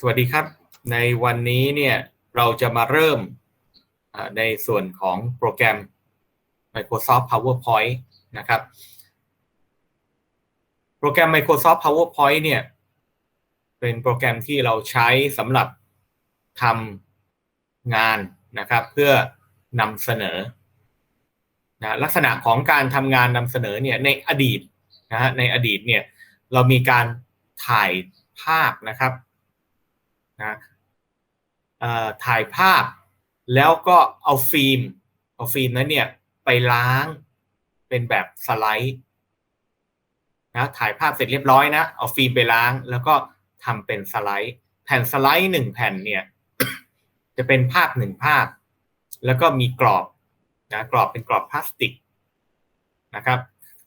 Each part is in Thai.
สวัสดีครับ ในวันนี้เนี่ยเราจะมาเริ่มในส่วนของโปรแกรม Microsoft PowerPoint นะครับ โปรแกรม Microsoft PowerPoint เนี่ยเป็นโปรแกรมที่เราใช้สำหรับทำงานนะครับ เพื่อนำเสนอนะลักษณะของการทำงานนำเสนอเนี่ยในอดีตนะฮะในอดีตเนี่ยเรามีการถ่ายภาพนะครับ นะถ่ายภาพแล้วก็เอาฟิล์มเอาฟิล์มนั้นเนี่ยไปล้างเป็นแบบสไลด์นะถ่ายภาพเสร็จเรียบร้อยนะเอาฟิล์มไปล้าง แล้วก็ทำเป็นสไลด์ แผ่นสไลด์หนึ่งแผ่นเนี่ย จะเป็นภาพหนึ่งภาพ แล้วก็มีกรอบนะกรอบเป็นกรอบพลาสติกนะครับ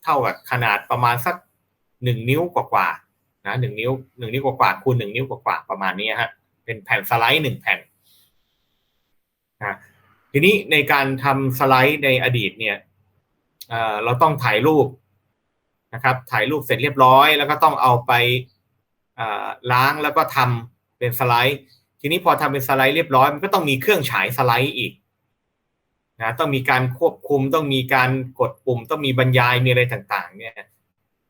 เท่ากับขนาดประมาณสักหนึ่งนิ้วกว่าๆนะหนึ่งนิ้วหนึ่งนิ้วกว่าๆคูณหนึ่งนิ้วกว่าๆประมาณนี้ฮะ เป็นแผ่นสไลด์หนึ่งแผ่นนะทีนี้ในการทำสไลด์ในอดีตเนี่ยเราต้องถ่ายรูปนะครับ ถ่ายรูปเสร็จเรียบร้อย แล้วก็ต้องเอาไปล้างแล้วก็ทำเป็นสไลด์ ทีนี้พอทำเป็นสไลด์เรียบร้อยมันก็ต้องมีเครื่องฉายสไลด์อีกนะต้องมีการควบคุมต้องมีการกดปุ่ม ต้องมีบรรยายมีอะไรต่างๆเนี่ย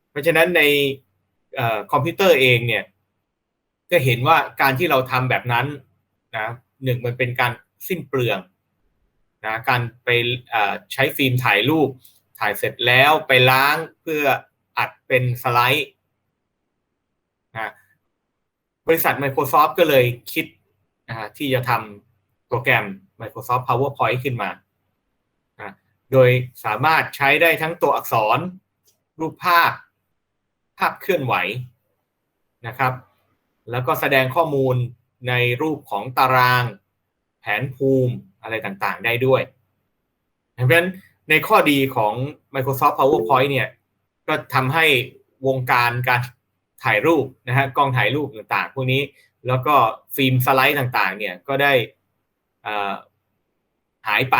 เพราะฉะนั้นในคอมพิวเตอร์เองเนี่ย ก็เห็นว่าการที่เราทำแบบนั้นนะหนึ่งมันเป็นการสิ้นเปลืองนะการไปใช้ฟิล์มถ่ายรูป ถ่ายเสร็จแล้วไปล้างเพื่ออัดเป็นสไลด์นะบริษัท Microsoft ก็เลยคิดนะที่จะทำโปรแกรม Microsoft PowerPoint ขึ้นมานะโดยสามารถใช้ได้ทั้งตัวอักษร รูปภาพ ภาพเคลื่อนไหวนะครับ แล้วก็แสดงข้อมูลในรูปของตาราง แผนภูมิอะไรต่างๆ ได้ด้วย เพราะฉะนั้นในข้อดีของ Microsoft PowerPoint เนี่ย ก็ทำให้วงการการถ่ายรูปนะฮะกล้องถ่ายรูปต่างๆ พวกนี้แล้วก็ฟิล์มสไลด์ต่างๆ เนี่ยก็ได้หายไป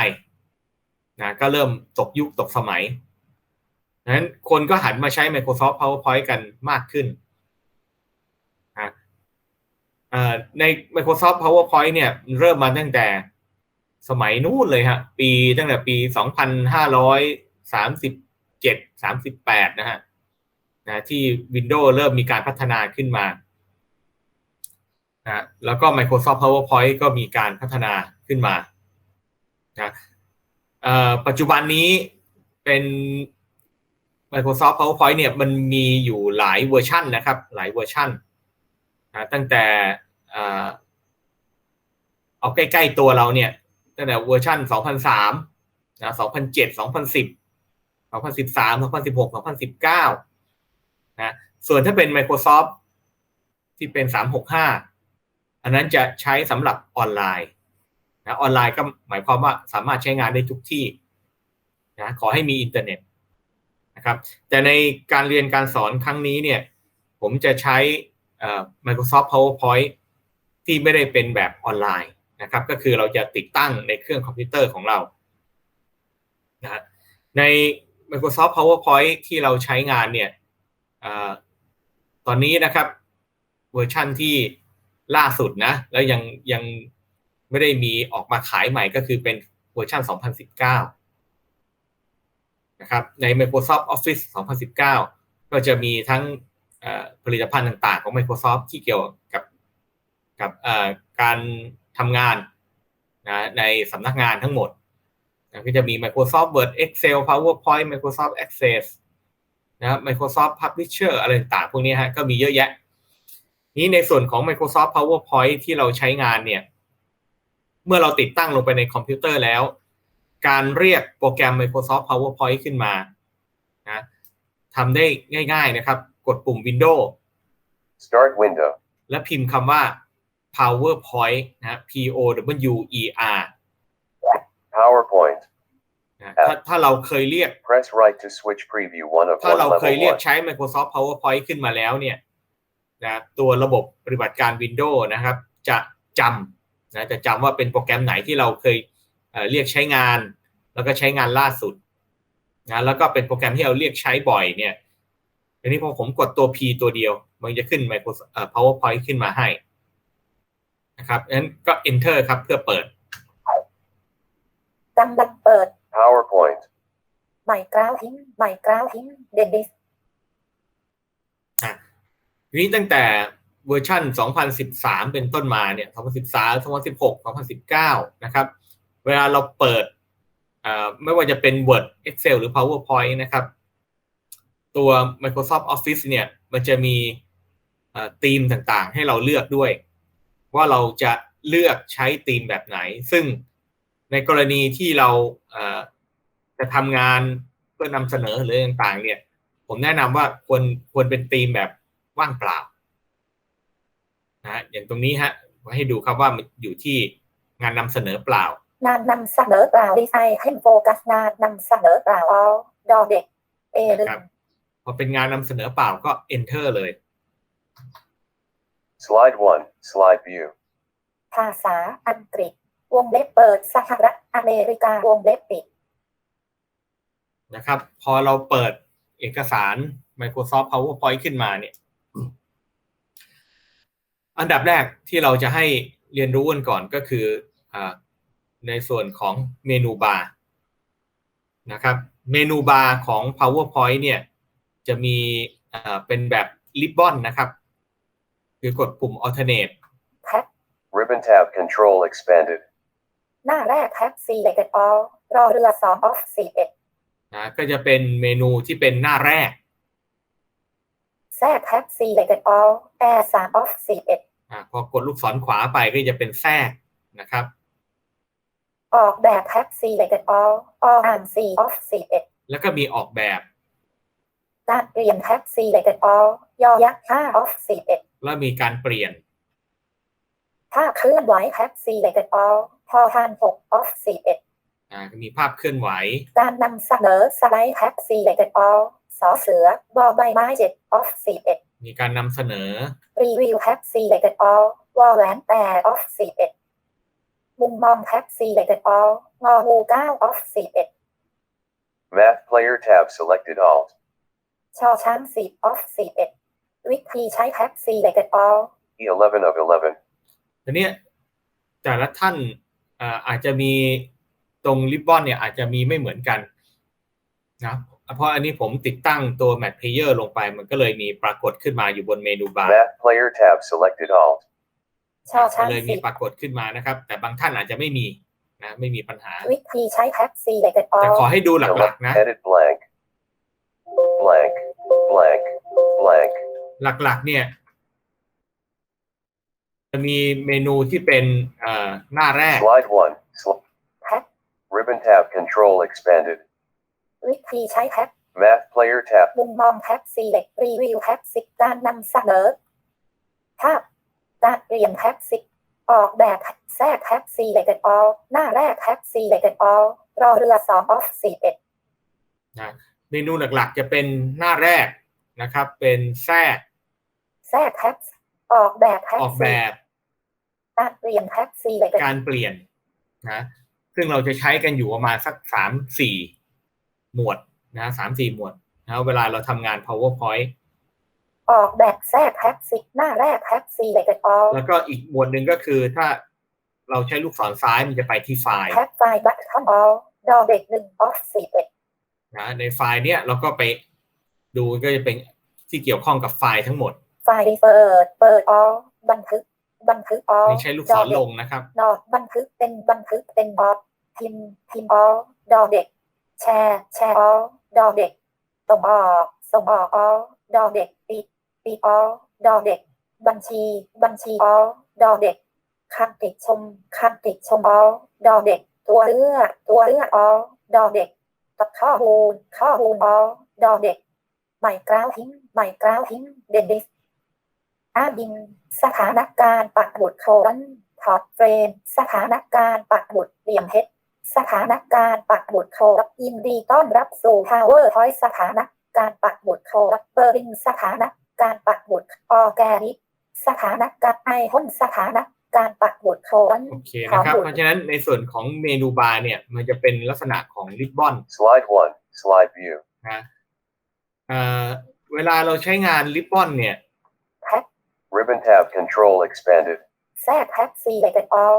นะก็เริ่มตกยุคตกสมัยนั้นคนก็หันมาใช้ Microsoft PowerPoint กันมากขึ้น ใน Microsoft PowerPoint เนี่ยเริ่มมาตั้งแต่สมัยนู้นเลยฮะ ปีตั้งแต่ปี 2537 38 นะฮะนะที่ Windows เริ่มมีการพัฒนาขึ้นมานะแล้วก็ Microsoft PowerPoint ก็มีการพัฒนาขึ้นมานะปัจจุบันนี้เป็น Microsoft PowerPoint เนี่ยมันมีอยู่หลายเวอร์ชันนะครับ หลายเวอร์ชันนะ ตั้งแต่เอาใกล้ๆตัวเราเนี่ย ตั้งแต่เวอร์ชัน2003นะ2007 2010 2013 2016 2019นะส่วนถ้าเป็น Microsoft ที่เป็น 365 อันนั้นจะใช้สำหรับออนไลน์นะออนไลน์ก็หมายความว่าสามารถใช้งานได้ทุกที่นะขอให้มีอินเทอร์เน็ตนะครับแต่ในการเรียนการสอนครั้งนี้เนี่ยผมจะใช้ Microsoft PowerPoint ที่ไม่ได้เป็นแบบออนไลน์นะครับ ก็คือเราจะติดตั้งในเครื่องคอมพิวเตอร์ของเรานะใน Microsoft PowerPoint ที่เราใช้งานเนี่ยอตอนนี้นะครับเวอร์ชั่นที่ล่าสุดนะ แล้วยังยังไม่ได้มีออกมาขายใหม่ก็คือเป็นเวอร์ชัน 2019 นะครับ ใน Microsoft Office 2019 ก็จะมีทั้ง ผลิตภัณฑ์ต่างๆ ของ Microsoft ที่เกี่ยวกับกับการทำงานนะในสำนักงานทั้งหมดนะก็จะมี Microsoft Word Excel PowerPoint Microsoft Access นะครับ Microsoft Publisher อะไรต่างๆพวกนี้ฮะก็มีเยอะแยะ นี้ในส่วนของ Microsoft PowerPoint ที่เราใช้งานเนี่ย เมื่อเราติดตั้งลงไปในคอมพิวเตอร์แล้ว การเรียกโปรแกรม Microsoft PowerPoint ขึ้นมานะทำได้ง่าย ๆนะครับ ดปุ่ม Windows Start window และพิมพ์คำว่า PowerPoint นะ P O W E R PowerPoint นะถ้าถ้าเราเคยเรียก Press right to switch preview one of ถ้า one เราเคย level เรียก one ใช้ Microsoft PowerPoint ขึ้นมาแล้วเนี่ยนะตัวระบบปฏิบัติการ Windows นะครับ จะจำนะจะจำว่าเป็นโปรแกรมไหนที่เราเคยเเรียกใช้งาน แล้วก็ใช้งานล่าสุดนะแล้วก็เป็นโปรแกรมที่เราเรียกใช้บ่อยเนี่ย ทีนี้พอผมกดตัว P ตัวเดียว มันจะขึ้น Microsoft PowerPoint ขึ้นมาให้นะครับงั้นก็ enter ครับเพื่อเปิดกำลังเปิด PowerPoint. ใหม่กราวทิ้งใหม่กราวทิ้งเดนดิสทีนี้ตั้งแต่เวอร์ชัน2013 เป็นต้นมาเนี่ย 2013 2016 2019 นะครับ เวลาเราเปิดอ่าไม่ว่าจะเป็น Word Excel หรือ PowerPoint นะครับ ตัว Microsoft Office เนี่ย มันจะมีอ่าธีมต่างๆ ให้เราเลือกด้วย ว่าเราจะเลือกใช้ธีมแบบไหน ซึ่งในกรณีที่เราอ่าจะทำงานเพื่อนำเสนอหรือต่างๆ เนี่ย ผมแนะนำว่าควรควรเป็นธีมแบบว่างเปล่านะฮะอย่างตรงนี้ฮะมาให้ดูครับว่ามันอยู่ที่งานนำเสนอเปล่างานนำเสนอเปล่าดีไซน์ให้โฟกัสงานนำเสนอเปล่าออดอเด็กเอลึครับ พอเป็นงานนำเสนอเปล่าก็ enter เลย Slide 1. Slide view. ภาษาอังกฤษ วงเล็บเปิดสหรัฐอเมริกาวงเล็บปิดนะครับ พอเราเปิดเอกสาร Microsoft PowerPoint ขึ้นมาเนี่ย อันดับแรกที่เราจะให้เรียนรู้กันก่อนก็คืออาในส่วนของเมนูบาร์นะครับ เมนูบาร์ของ PowerPoint เนี่ย จะมีอ่าเป็นแบบริบบอนนะครับ คือกดปุ่ม alternate แท็บ Ribbon tab control expanded. หน้าแรกแท็บ selected all รอเรือสอง of สี่เอ็ดนะก็จะเป็นเมนูที่เป็นหน้าแรกแทรกแท็บ selected all air สาม of สี่เอ็ดอาพอกดลูกศรขวาไปก็จะเป็นแทรกนะครับ ออกแบบแท็บ selected all all อ่านสี่ of สี่เอ็ดแล้วก็มีออกแบบ การเปลี่ยนแท็บ selected all ยอยักษ์ห้า of สี่เอ็ดแล้วมีการเปลี่ยน ถ้าเคลื่อนไหวแท็บ selected all พอทานหก of สี่เอ็ดอ่ามีภาพเคลื่อนไหว การนำเสนอสไลด์แท็บ selected all สอเสือบอใบไม้เจ็ด of สี่เอ็ดมีการนำเสนอ รีวิวแท็บ selected all วอลแหวนแปด of สี่เอ็ดมุมมองแท็บ selected all งองูเก้า of สี่เอ็ด Math player tab selected alt. ชอช้างสิบ of สี่เอ็ดวิธีใช้แท็บ selected all E11 of 11. ทีเนี้ยแต่ละท่านอ่าอาจจะมีตรงริบบอนเนี่ยอาจจะมีไม่เหมือนกันนะเพราะอันนี้ผมติดตั้งตัว Map Player ลงไปมันก็เลยมีปรากฏขึ้นมาอยู่บนเมนูบาร์ Math player tab selected alt. ชอก็ช้างเลยมีสิบปรากฏขึ้นมานะครับ แต่บางท่านอาจจะไม่มีนะไม่มีปัญหาวิธีใช้แท็บ selected แต่ all ขอให้ดูหลัก Select ๆนะ edit blank. Blank. Blank. Blank. หลักๆ เนี่ย จะมีเมนูที่เป็นเอ่อหน้าแรก Slide 1. Sl- แท็บ ribbon tab control expanded. วิธีใช้แท็บ Math player tab. มุมมองแท็บ select รีวิวแท็บสิบการนำเสนอภาพการเปลี่ยนแท็บสิบออกแบบแทรกแท็บ selected all หน้าแรกแท็บ selected all รอเรือสอง of สี่เอ็ดนะ เมนูหลักๆ จะเป็นหน้าแรกนะครับ เป็นแทรกแทรกแท็บออกแบบแท็บออกแบบการเปลี่ยนแท็บ selected การเปลี่ยนนะซึ่งเราจะใช้กันอยู่ประมาณสักสามสี่หมวดนะสามสี่หมวดนะเวลาเราทำงาน powerpoint ออกแบบแทรกแท็บสิบหน้าแรกแท็บ selected all แล้วก็อีกหมวดหนึ่งก็คือถ้าเราใช้ลูกศรซ้ายมันจะไปที่ไฟล์แท็บไฟล์ button all ดอเด็กหนึ่ง of สี่เอ็ด นะในไฟล์เนี้ยเราก็ไปดูก็จะเป็นที่เกี่ยวข้องกับไฟล์ทั้งหมด ไฟล์เปิดเปิด all บันทึก บันทึก all ไม่ใช่ลูกศรลงนะครับนอดบันทึกเป็นบันทึกเป็นบอทพิมพ์พิมพ์ออดอเด็ก แชร์แชร์ออดอเด็กส่งออกส่งออกออดอเด็กปิดปิดออดอเด็ก บัญชี บัญชีออดอเด็กคันติดชมคันติดชมออดอเด็ก ตัวเลือกตัวเลือกออดอเด็กัดข้อมูลข้อมูลออดอเด็กใหม่กราวทิ้งใหม่กราวทิ้ง เดนดิสอ้างอิงสถานการณ์ปักหมุดโคนถอดเฟรมสถานการณ์ปักหมุดเหลี่ยมเพชรสถานการณ์ปักหมุดโครับยินดีต้อนรับสู่ Power Point สถานการณ์ปักหมุดโครับเบอร์ริงสถานการณ์ปักหมุดออแกนิกสถานการณ์ไอพ่นสถาน การณ์ปักหมุดโคนโอเคนะครับขอหมุดเพราะฉะนั้นในส่วนของเมนูบาร์เนี่ย มันจะเป็นลักษณะของริบบอน Slide 1. Slide view. นะเอ่อเวลาเราใช้งานริบบอนเนี่ยแท็บ Ribbon tab control expanded. แทรกแท็บ selected all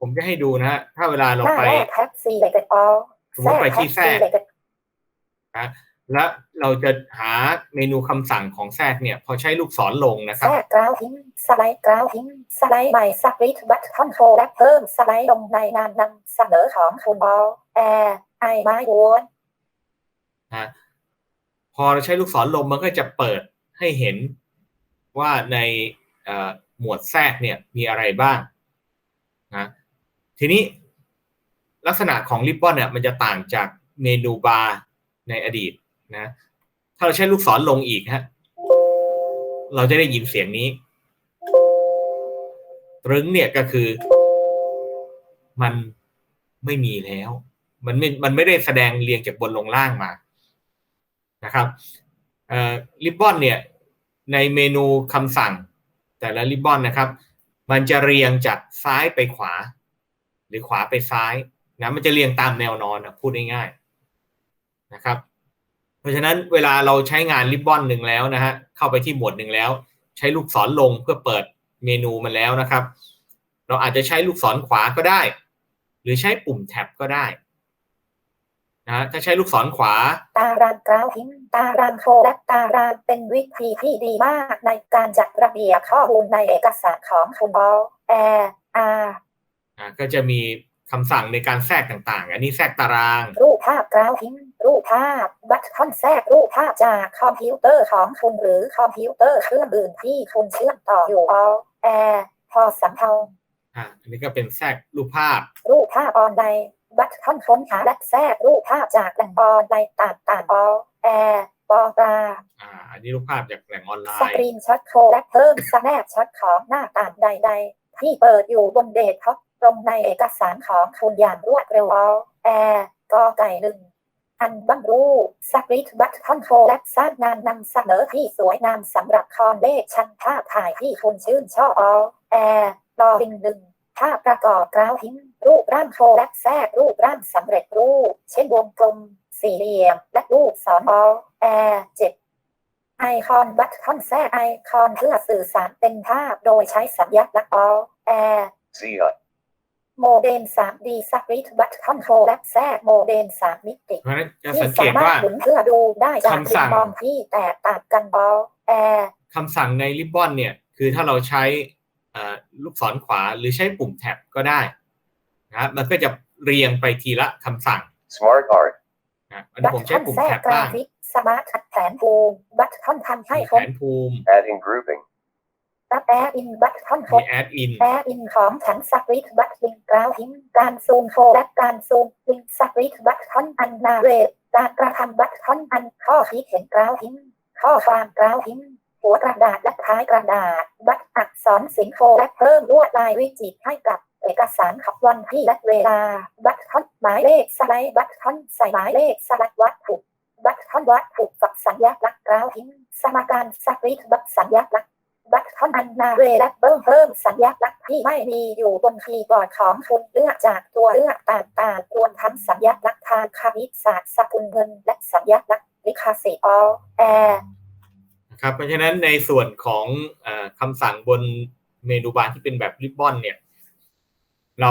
ผมจะให้ดูนะฮะ ถ้าเวลาเราหน้าไปแรกแท็บ selected all สมมติไปที่แทรก selected แล้วเราจะหาเมนูคำสั่งของแทรกเนี่ย พอใช้ลูกศรลงนะคแทรับรกกราวทิ้งสไลด์กราวทิ้งสไลด์ใหม่สปริตบัตคอนโทรและเพิ่มสไลด์ลงในงานนำเสนอของคุณบอลแอร์ไอไม้วนนะพอเราใช้ลูกศรลงมันก็จะเปิดให้เห็นว่าในเอ่อหมวดแทรกเนี่ยมีอะไรบ้างนะทีนี้ลักษณะของริบบอนเนี่ยมันจะต่างจากเมนูบาร์ในอดีต นะถ้าเราใช้ลูกศรลงอีกฮะเราจะได้ยินเสียงนี้ ตรึงเนี่ยก็คือ มันไม่มีแล้ว มันไม่มันไม่ได้แสดงเรียงจากบนลงล่างมานะครับริบบอนเนี่ยในเมนูคำสั่ง แต่ละริบบอนนะครับ มันจะเรียงจากซ้ายไปขวา หรือขวาไปซ้ายนะมันจะเรียงตามแนวนอนนะพูดง่ายๆนะครับ เพราะฉะนั้นเวลาเราใช้งานริบบอนหนึ่งแล้วนะฮะเข้าไปที่หมวดหนึ่งแล้ว ใช้ลูกศรลงเพื่อเปิดเมนูมันแล้วนะครับ เราอาจจะใช้ลูกศรขวาก็ได้ หรือใช้ปุ่มแท็บก็ได้นะฮะถ้าใช้ลูกศรขวา ตารางกราวทิ้งตารางโชว์และตารางเป็นวิธีที่ดีมากในการจัดระเบียบข้อมูลในเอกสารของคุณบอลแอร์อาร์อ่าก็จะมี คำสั่งในการแทรกต่างๆ อันนี้แทรกตาราง รูปภาพกราวทิ้งรูปภาพ บัตคอนแทรกรูปภาพจากคอมพิวเตอร์ของคุณหรือคอมพิวเตอร์เครื่องอื่นที่คุณเชื่อมต่ออยู่ออแอร์พอสำเภาอ่าอันนี้ก็เป็นแทรกรูปภาพ รูปภาพออนไลน์บัตคอนค้นหาและแทรกรูปภาพจากแหล่งออนไลน์ต่างๆออแอร์ปอปลาอ่า อันนี้รูปภาพจากแหล่งออนไลสน์กรีนช็อตโชว์และเพิ่มสแนปช็อตของหน้าต่างใด ๆ ที่เปิดอยู่บนเดสก์ท็อป ตรงในเอกสารของคุณอย่างรวดเร็วออแอร์กอไก่หนึ่งอันบังรูปสกรีนบัตคอนโทรและสร้างงานนำเสนอที่สวยงามสำหรับคอนเลชันภาพถ่ายที่คุณชื่นชอบออแอร์รอลิงหนึ่งภาพประกอบกราวทิ้งรูปร่างโชว์และแทรกรูปร่างสำเร็จรูป เช่นวงกลม สี่เหลี่ยม และรูปสอนอแอร์เจ็ดไอคอนบัตคอนแทรกไอคอนเพื่อสื่อสารเป็นภาพโดยใช้สัญลักษณ์อแอร์ Xeon. โมเดล 3D สคริปต์บัตคอนโทรและแทรกโมเดล3มิติเพราะฉะนั้นจะที่สังเกสาตมารถว่าหมุนเพื่อดูได้จากคำสั่มุงมมองที่แตกต่างกันอแอร์คำสั่งในริบบอนเนี่ย คือถ้าเราใช้อ่าลูกศรขวาหรือใช้ปุ่มแท็บก็ได้นะครับมันก็จะเรียงไปทีละคำสั่ง Smart Art. นะอันนี้ผมใช้ปุ่มแทรแท็กบกราบ้างฟิกสมาร์ทแผนภูมิบัตคอนทำให้มีคแผนนภูมิ Adding grouping. รับแอร์อินบัตคอนโทรมีแอดอินแอร์อินของฉันสคริปต์บัตลิงกราวทิ้งการซูมโชว์และการซูมลิงสคริปต์บัตคอนอันนาเรตการกระทำบัตคอนอันข้อคิดเห็นกราวทิ้งข้อความกราวทิ้งหัวกระดาษและท้ายกระดาษ บัตรอักษรสิงโคและเพิ่มลวดลายวิจิตรให้กับเอกสารขับวันที่และเวลา บัตรคอนหมายเลขสไลด์บัตรคอนใส่หมายเลขสลักวัตถุบัตรคอนวัตถุกับสัญลักษณ์กราวทิ้งสมการสคริปต์บัตรสัญลักษณ์ บัตรคอนอันนาเรและเพิ่มเพิ่มสัญลักษณ์ที่ไม่มีอยู่บนคีย์บอร์ดของคุณเลือกจากตัวเลือกต่างๆรวมทั้งสัญลักษณ์ทางคณิตศาสตร์สกุลเงิน และสัญลักษณ์ลิขสิทธิ์ออแอร์ครับเพราะฉะนั้นในส่วนของอคำสั่งบนเมนูบาร์ที่เป็นแบบริบบอนเนี่ย เรา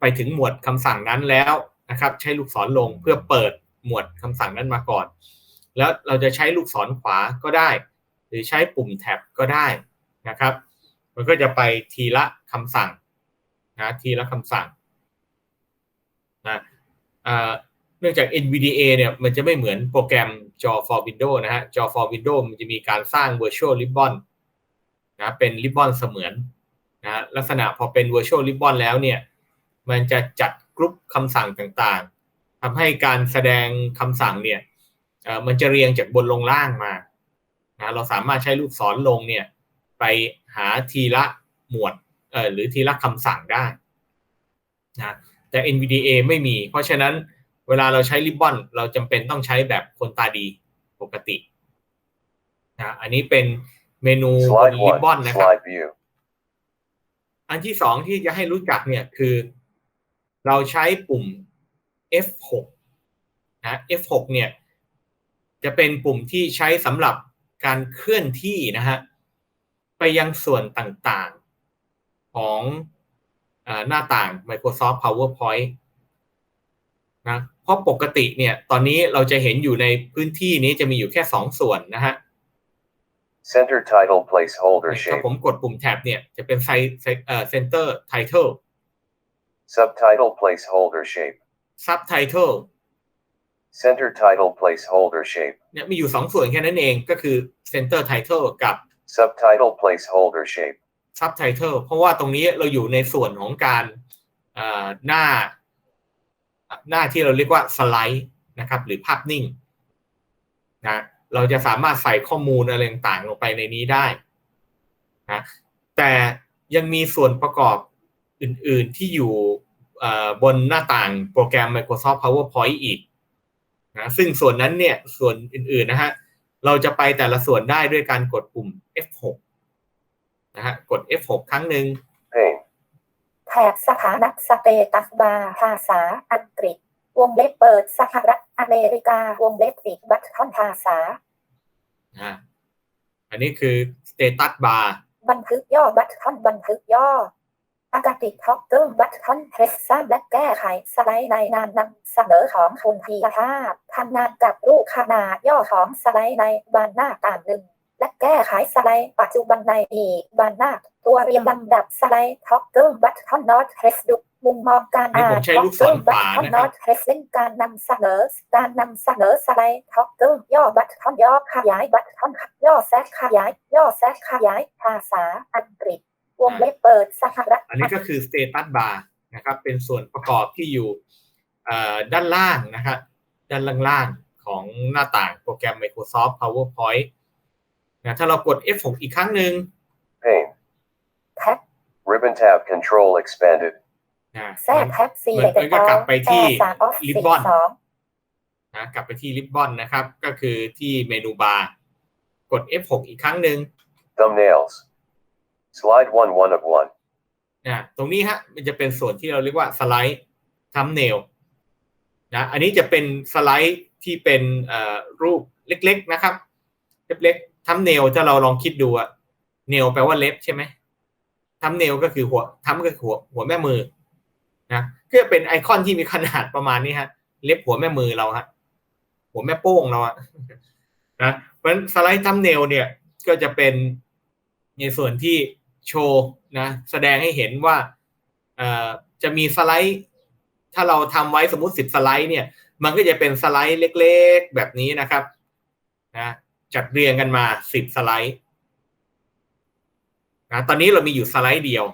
ไปถึงหมวดคำสั่งนั้นแล้วนะครับ ใช้ลูกศรลงเพื่อเปิดหมวดคำสั่งนั้นมาก่อน แล้วเราจะใช้ลูกศรขวาก็ได้ รือใช้ปุ่มแท็บก็ได้นะครับ มันก็จะไปทีละคำสั่งนะทีละคำสั่งนะเนื่องจาก NVDA เนี่ยมันจะไม่เหมือนโปรแกรม Java for Windows นะฮะ Java for Windows มันจะมีการสร้าง Virtual Ribbon นะเป็น Ribbon เสมือนนะลักษณะพอเป็น Virtual Ribbon แล้วเนี่ยมันจะจัดกรุ๊ปคำสั่งต่างๆทำให้การแสดงคำสั่งเนี่ยมันจะเรียงจากบนลงล่างมา นะเราสามารถใช้ลูกศรลงเนี่ยไปหาทีละหมวดเอ่อหรือทีละคำสั่งได้นะแต่ NVDA ไม่มี เพราะฉะนั้นเวลาเราใช้ริบบอนเราจำเป็นต้องใช้แบบคนตาดีปกตินะอันนี้เป็นเมนูบน Slide ริบบอน 1. นะครับ Slide view. อันที่สองที่จะให้รู้จักเนี่ยคือ เราใช้ปุ่ม F6 นะ F6 เนี่ยจะเป็นปุ่มที่ใช้สำหรับ การเคลื่อนที่นะฮะไปยังส่วนต่างของอาหน้าต่าง Microsoft PowerPoint นะเพราะปกติเนี่ยตอนนี้เราจะเห็นอยู่ในพื้นที่นี้จะมีอยู่แค่สองส่วนนะฮะ Center title placeholder ถ้า shape. ผมกดปุ่มแท็บเนี่ยจะเป็นไซเอ่อ center title Subtitle placeholder shape. subtitle Center title placeholder shape. เนี่ยมีอยู่สองส่วนแค่นั้นเองก็คือ center title กับ Subtitle placeholder shape. subtitle เพราะว่าตรงนี้เราอยู่ในส่วนของการเอ่อหน้า หน้าที่เราเรียกว่าสไลด์นะครับ หรือภาพนิ่งนะเราจะสามารถใส่ข้อมูลอะไรต่างๆลงไปในนี้ได้นะแต่ยังมีส่วนประกอบอื่นๆที่อยู่เอ่อบนหน้าต่างโปรแกรม Microsoft PowerPoint อีก นะซึ่งส่วนนั้นเนี่ยส่วนอื่นๆนะฮะเราจะไปแต่ละส่วนได้ด้วยการกดปุ่ม F6 นะฮะกด F6 ครั้งหนึ่ง Pane. แถบสถานะสเตตัสบาร์ภาษาอังกฤษ วงเล็บเปิดสหรัฐอเมริกา วงเล็บปิดบัตทอนภาษาอ่าอันนี้คือ status bar บันทึกย่อบัตทอนบันทึกย่อ อากาติท็อกเกอร์บัตทอนเพรสซ่าและแก้ไขสไลด์ในนานนำเสนอของคุณพีรภาพทำงานกับรูปขนาดย่อของสไลด์ในบานหน้าต่างหนึ่งและแก้ไขสไลด์ปัจจุบันในอีกบานหน้า ตัวเรียงลำดับสไลด์ท็อกเกอร์บัตทอนนอตเพรสดุมุมมองการอ่านมใช้ลูกศรบัตทอนนอตเพรสเล่นการนำเสนอการนำเสนอสไลด์ท็อกเกอร์ย่อบัตทอนย่อขยายบัตทอนย่อแซกขยาย ย่อแซกขยายภาษาอังกฤษ วงเล็บเปิดสหรัฐอันนี้ก็คือ status bar นะครับเป็นส่วนประกอบที่อยู่เอ่อด้านล่างนะครับด้านล่างๆของหน้าต่างโปรแกรม Microsoft PowerPoint นะถ้าเรากด F6 อีกครั้งหนึ่ง Pane. แท็บ Ribbon tab control expanded. นะแทรกแท็บซีมันเล็กมันก็กลับไปที่สามออฟสิบ Ribbon สองนะกลับไปที่ริบบอนนะครับ ก็คือที่เมนูบาร์กด F6 อีกครั้งหนึ่ง Thumbnails. Slide 1 1 of 1. นะตรงนี้ฮะมันจะเป็นส่วนที่เราเรียกว่าสไลด์ทัมเนลนะอันนี้จะเป็นสไลด์ที่เป็นเอ่อรูปเล็ก ๆ นะครับเล็กๆทัมเนลถ้าเราลองคิดดูอะเนลแปลว่าเล็บใช่ไหมทัมเนลก็คือหัวทัมก็คือหัวหัวแม่มือนะก็จะเป็นไอคอนที่มีขนาดประมาณนี้ฮะ เล็บหัวแม่มือเราฮะหัวแม่โป้งเราอะนะเพราะฉะนั้นสไลด์ทัมเนลเนี่ยก็จะเป็นในส่วนที่ โชว์นะแสดงให้เห็นว่าเอ่อจะมีสไลด์ ถ้าเราทำไว้สมมติสิบสไลด์เนี่ยมันก็จะเป็นสไลด์เล็กๆแบบนี้นะครับนะจัดเรียงกันมาสิบสไลด์นะตอนนี้เรามีอยู่สไลด์เดียว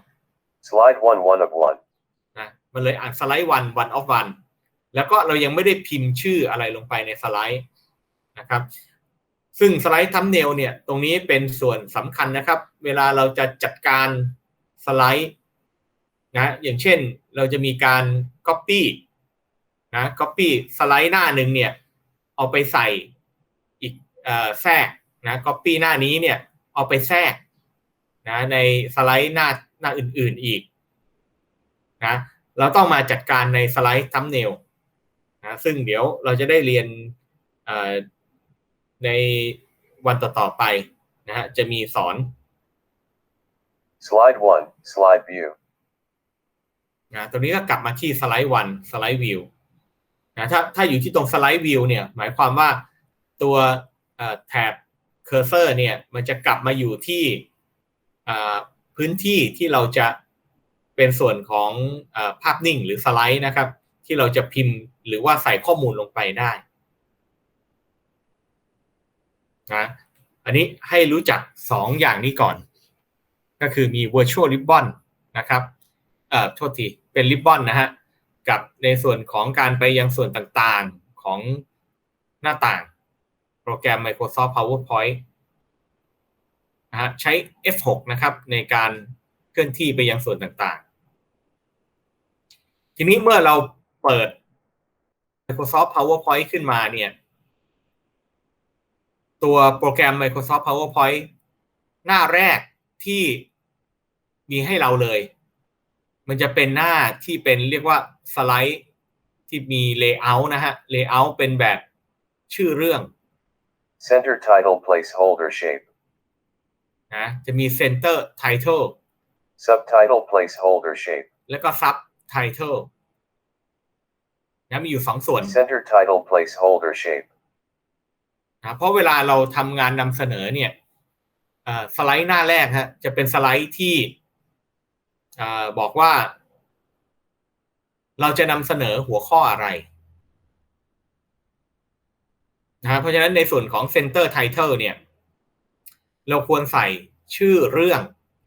Slide 1 1 of 1. นะมันเลยอ่านสไลด์วันวันออฟวันแล้วก็เรายังไม่ได้พิมพ์ชื่ออะไรลงไปในสไลด์นะครับ ซึ่งสไลด์ทัมเนลเนี่ยตรงนี้เป็นส่วนสำคัญนะครับ เวลาเราจะจัดการสไลด์นะอย่างเช่นเราจะมีการ Copy นะ Copy สไลด์หน้าหนึ่งเนี่ยเอาไปใส่อีกเออแทรกนะ Copy หน้านี้เนี่ยเอาไปแทรกนะในสไลด์หน้าหน้าอื่นๆอีกนะเราต้องมาจัดการในสไลด์ทัมเนลนะซึ่งเดี๋ยวเราจะได้เรียนอ่อ ในวันต่อๆไปนะฮะจะมีสอน Slide 1. Slide view. นะตรงนี้ก็กลับมาที่สไลด์วันสไลด์วิวนะถ้าถ้าอยู่ที่ตรงสไลด์วิวเนี่ยหมายความว่าตัวเอ่อแถบเคอร์เซอร์เนี่ยมันจะกลับมาอยู่ที่อ่าพื้นที่ที่เราจะเป็นส่วนของอาภาพนิ่งหรือสไลด์นะครับ ที่เราจะพิมพ์หรือว่าใส่ข้อมูลลงไปได้ นะอันนี้ให้รู้จักสองอย่างนี้ก่อน ก็คือมี virtual ribbon นะครับเอ่อโทษทีเป็น ribbon นะฮะกับในส่วนของการไปยังส่วนต่างๆของหน้าต่าง โปรแกรม Microsoft PowerPoint นะฮะใช้ F6 นะครับในการเคลื่อนที่ไปยังส่วนต่างๆ ทีนี้เมื่อเราเปิด Microsoft PowerPoint ขึ้นมาเนี่ย ตัวโปรแกรม Microsoft PowerPoint หน้าแรกที่มีให้เราเลย มันจะเป็นหน้าที่เป็นเรียกว่าสไลด์ที่มี Layout นะฮะ Layout เป็นแบบชื่อเรื่อง Center title placeholder shape. นะจะมี Center Title Subtitle placeholder shape. แล้วก็ subtitle นะมีอยู่สองส่วน Center title placeholder shape. นะเพราะเวลาเราทำงานนำเสนอเนี่ยสไลด์หน้าแรกฮะจะเป็นสไลด์ที่บอกว่า เราจะนำเสนอหัวข้ออะไรนะฮะเพราะฉะนั้นในส่วนของ Center Title เนี่ย เราควรใส่ชื่อเรื่อง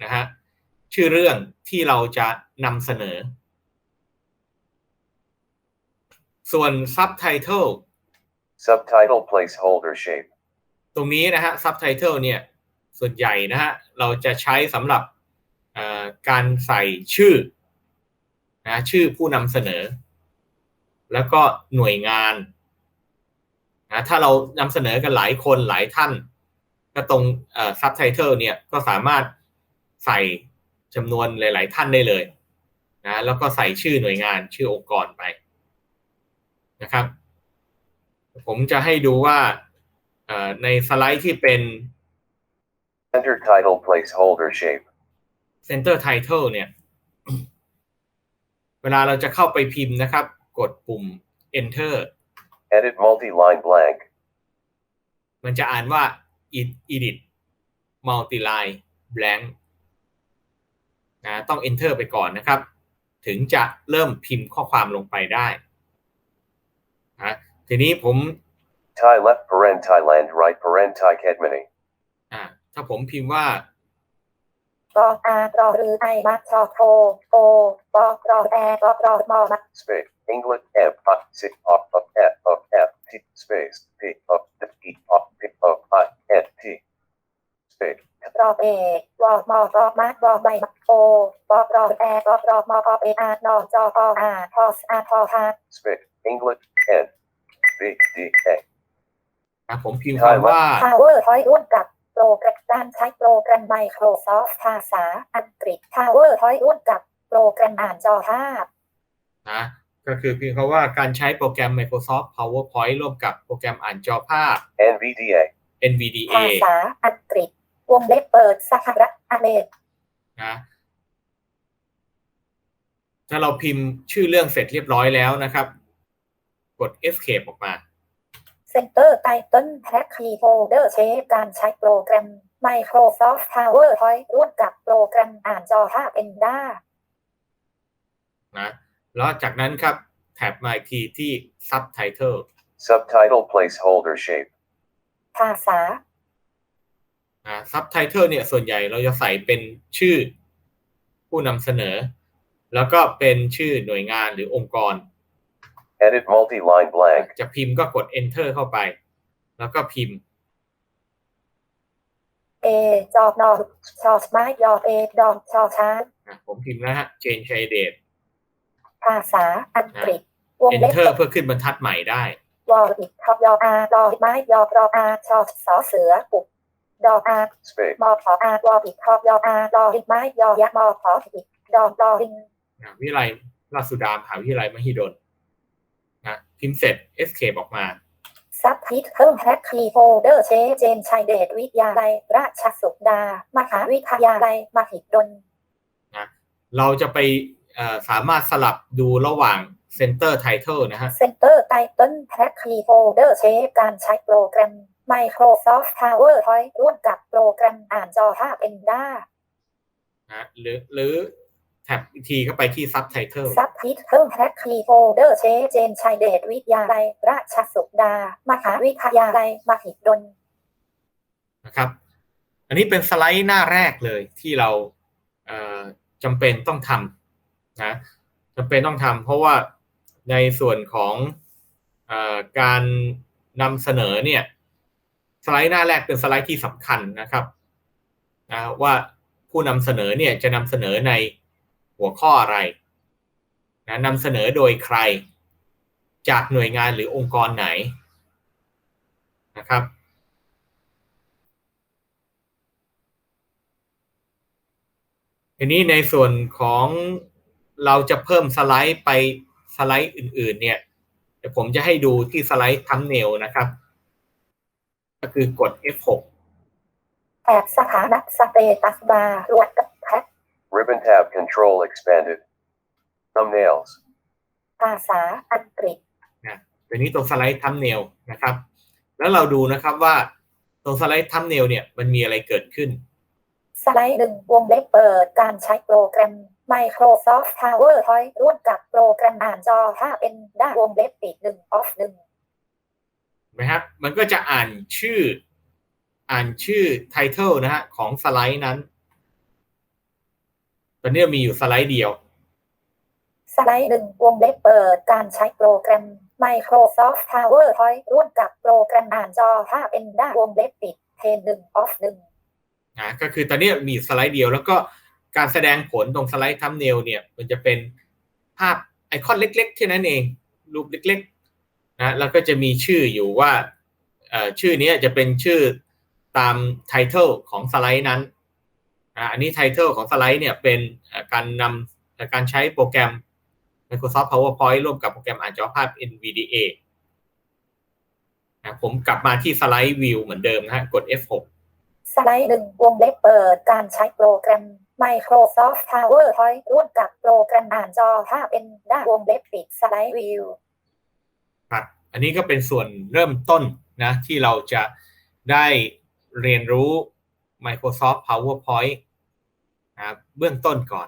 นะฮะชื่อเรื่องที่เราจะนำเสนอ ส่วน Subtitle Subtitle placeholder shape. ตรงนี้นะฮะ Subtitle เนี่ย ส่วนใหญ่นะฮะ เราจะใช้สำหรับการใส่ชื่อนะชื่อผู้นำเสนอ แล้วก็หน่วยงานนะถ้าเรานำเสนอกันหลายคนหลายท่าน ก็ตรง Subtitle เนี่ยก็สามารถใส่จำนวนหลาย ๆ ท่านได้เลยนะแล้วก็ใส่ชื่อหน่วยงานชื่อองค์กรไปนะครับ ผมจะให้ดูว่าเอ่อในสไลด์ที่เป็น Center title placeholder shape. Center Title เนี่ย เวลาเราจะเข้าไปพิมพ์นะครับ กดปุ่ม Enter Edit multi-line blank. มันจะอ่านว่า Edit Multiline Blank นะต้อง Enter ไปก่อนนะครับ ถึงจะเริ่มพิมพ์ข้อความลงไปได้นะ ทีนี้ผม Thai left paren Thailand right paren Thai Kedmani. อ่าถ้าผมพิมพ์ว่ากออารอรือไอมักชอโทโอปอรอแอรอรอมอมัก Space. England M up six up up F up F T space P up F E up P up I N T. Space. รอเอวอมอรอมักรอใบมักโอปอรอแอรอรอมออเออานอจอออาทอสอาทอฮา Space. England N B D A. อะผมพิมพ์คำว่าพาวเวอร์ทอยร่วมกับโปรแกรมการใช้โปรแกรม Microsoft ภาษาอังกฤษพาวเวอร์ทอยร่วมกับโปรแกรมอ่านจอภาพนะก็คือเพียงคำว่าการใช้โปรแกรม Microsoft PowerPoint ร่วมกับโปรแกรมอ่านจอภาพ NVDA. NVDA ภาษาอังกฤษวงเล็บเปิดสหรัฐอเมริกนะถ้าเราพิมพ์ชื่อเรื่องเสร็จเรียบร้อยแล้วนะครับก ด Escape ออกมาเซนเตอร์ไตเติลแท็กคีย์โฟลเดอร์เชฟการใช้โปรแกรม Microsoft PowerPoint ร่วมกับโปรแกรมอ่านจอภาพ Enda นะแล้วจากนั้นครับ แท็บมาอีกทีที่ Subtitle Subtitle placeholder shape. ภาษานะ Subtitle เนี่ยส่วนใหญ่เราจะใส่เป็นชื่อผู้นำเสนอ แล้วก็เป็นชื่อหน่วยงานหรือองค์กร Edit multi-line blank. จะพิมพ์ก็กด Enter เข้าไป แล้วก็พิมพ์ เอจอบนอชอสไม้ยอเอดอมชอช้างนะผมพิมพ์แล้วฮะ Change Shade Date ภาษาอังกฤษวงเล็บ Enter เพื่อขึ้นบรรทัดใหม่ได้วอลอิดทอบยออาดอไม้ยอรออาชอสอเสือปุกดออา Space. มอขออาวออิดทอบยออาดอริไม้ยอยักษ์มอขออิดดอมดอริงนะวิทยาลัยราชสุดามหาวิทยาลัยมหิดลนะ พิมพ์เสร็จ escape ออกมาซับพิทเพิ่มแท็กคีย์โฟลเดอร์เชเจนชัยเดชวิทยาลัยราชสุดามหาวิทยาลัยมหิดลเราจะไปเอ่อสามารถสลับดูระหว่าง center title นะฮะเซนเตอร์ไตเติลแท็กคีย์โฟลเดอร์เชฟการใช้โปรแกรม Microsoft PowerPoint ร่วมกับโปรแกรมอ่านจอภาพ Enda นะหรือหรือ แท็บอีกทีก็ไปที่ subtitle ซับพิทเพิ่มแท็กคีย์โฟลเดอร์เชเจนชัยเดชวิทยาลัยราชสุดามหาวิทยาลัยมหิดลนะครับ อันนี้เป็นสไลด์หน้าแรกเลยที่เราเอ่อจำเป็นต้องทำนะจำเป็นต้องทำเพราะว่าในส่วนของเออการนำเสนอเนี่ยสไลด์หน้าแรกเป็นสไลด์ที่สำคัญนะครับนะว่าผู้นำเสนอเนี่ยจะนำเสนอใน หัวข้ออะไรนะนำเสนอโดยใคร จากหน่วยงานหรือองค์กรไหนนะครับ ทีนี้ในส่วนของเราจะเพิ่มสไลด์ไปสไลด์อื่น ๆ เนี่ยเดี๋ยวผมจะให้ดูที่สไลด์ทัมเนลนะครับ ก็คือกด F6 แอบสถานะสเตตัสบาร์รวดกับ Ribbon tab control expanded. Thumbnails. ภาษาอังกฤษตัวนี้ตรงสไลด์ทัมเนลนะครับ แล้วเราดูนะครับว่าตรงสไลด์ทัมเนลเนี่ยมันมีอะไรเกิดขึ้น สไลด์หนึ่งวงเล็บเปิดการใช้โปรแกรม Microsoft PowerPoint ร่วมกับโปรแกรมอ่านจอถ้าเป็นด้านวงเล็บปิดหนึ่ง off หนึ่งนะครับ มันก็จะอ่านชื่อ อ่านชื่อไทเทลนะฮะของสไลด์นั้น ตอนนี้มีอยู่สไลด์เดียว สไลด์หนึ่งวงเล็บเปิดการใช้โปรแกรม Microsoft PowerPoint ร่วมกับโปรแกรมอ่านจอถ้าเป็นด้านวงเล็บปิดเทนหนึ่ง off หนึ่งนะก็คือตอนนี้มีสไลด์เดียว แล้วก็การแสดงผลตรงสไลด์ทัมเนลเนี่ย มันจะเป็นภาพไอคอนเล็กๆแค่นั้นเอง รูปเล็กๆนะแล้วก็จะมีชื่ออยู่ว่าเอ่อชื่อนี้จะเป็นชื่อตามไทเทลของสไลด์นั้นนะ อันนี้ไทเทลของสไลด์เนี่ยเป็นเอ่อการนำเอ่อการใช้โปรแกรม Microsoft PowerPoint ร่วมกับโปรแกรมอ่านจอภาพ NVDA นะผมกลับมาที่สไลด์วิวเหมือนเดิมนะฮะ กด F6 สไลด์หนึ่งวงเล็บเปิดการใช้โปรแกรม Microsoft PowerPoint ร่วมกับโปรแกรมอ่านจอถ้าเป็นด้านวงเล็บปิดสไลด์วิวครับอันนี้ก็เป็นส่วนเริ่มต้นนะที่เราจะได้เรียนรู้ Microsoft PowerPoint นะครับเบื้องต้นก่อน